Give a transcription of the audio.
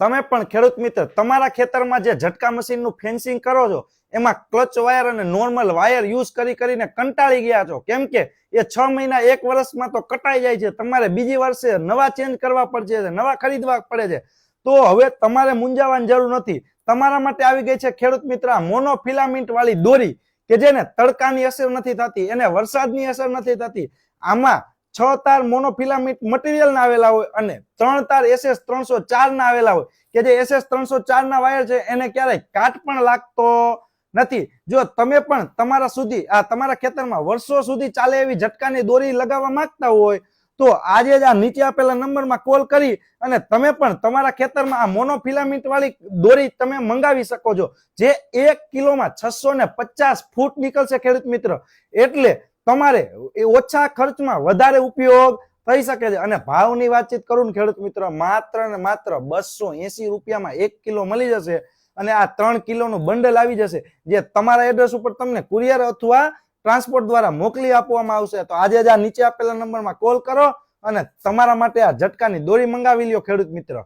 તમે પણ ખેડૂત મિત્ર, તમારા ખેતરમાં જે ઝટકા મશીનનું ફેન્સિંગ કરો છો, એમાં ક્લચ વાયર અને નોર્મલ વાયર યુઝ કરી કરીને કંટાળી ગયા છો. કેમ કે એ છ મહિના એક વર્ષમાં તો કટાઈ જાય છે. તમારે બીજી વર્ષે નવા ચેન્જ કરવા પડશે, નવા ખરીદવા પડે છે. તો હવે તમારે મૂંઝાવાની જરૂર નથી. તમારા માટે આવી ગઈ છે ખેડૂત મિત્ર મોનોફિલામેન્ટ વાળી દોરી કે જેને તડકાની અસર નથી થતી, એને વરસાદની અસર નથી થતી. આમાં છ તાર મોનોફિલામેન્ટ મટીરિયલ ના આવેલા હોય અને ત્રણ તાર એસએસ ત્રણસો ચાર ના આવેલા હોય. કે જે એસએસ ત્રણસો ચાર ના વાયર છે, એને ક્યારેય કાટ પણ લાગતો નથી. જો તમે પણ તમારા સુધી, આ તમારા ખેતરમાં વર્ષો સુધી ચાલે એવી ઝટકાની દોરી લગાવવા માંગતા હોય, તો આજે જ આ નીચે આપેલા નંબરમાં કોલ કરી અને તમે પણ તમારા ખેતરમાં આ મોનોફિલામેન્ટ વાળી દોરી તમે મંગાવી શકો છો. જે એક કિલોમાં છસો ને પચાસ ફૂટ નીકળશે ખેડૂત મિત્ર. એટલે તમારે એ ઓછા ખર્ચમાં વધારે ઉપયોગ થઈ શકે છે. અને ભાવની વાતચીત કરું ને ખેડૂત મિત્ર, માત્ર ને માત્ર બસો એસી રૂપિયામાં એક કિલો મળી જશે અને આ ત્રણ કિલોનું બંડલ આવી જશે, જે તમારા એડ્રેસ ઉપર તમને કુરિયર અથવા ટ્રાન્સપોર્ટ દ્વારા મોકલી આપવામાં આવશે. તો આજે જ આ નીચે આપેલા નંબરમાં કોલ કરો અને તમારા માટે આ ઝટકાની દોરી મંગાવી લ્યો ખેડૂત મિત્ર.